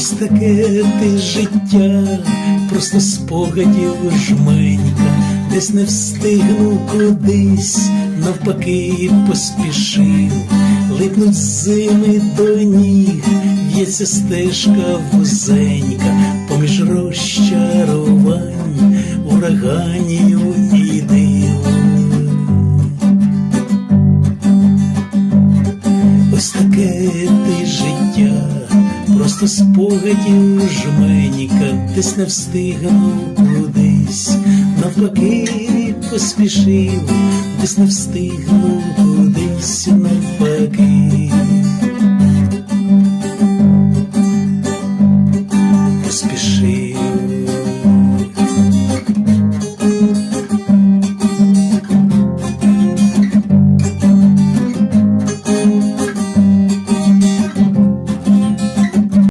Ось таке ти життя, просто спогадів жменька, десь не встигнув кудись, навпаки поспішив, липнуть зими до ніг, в'ється стежка вузенька, поміж розчарувань, ураганів і див. Ось таке ти життя, Просто спогадів жменіка, десь не встигав кудись, навпаки поспішив, десь не встигав кудись навпаки. Поспішив.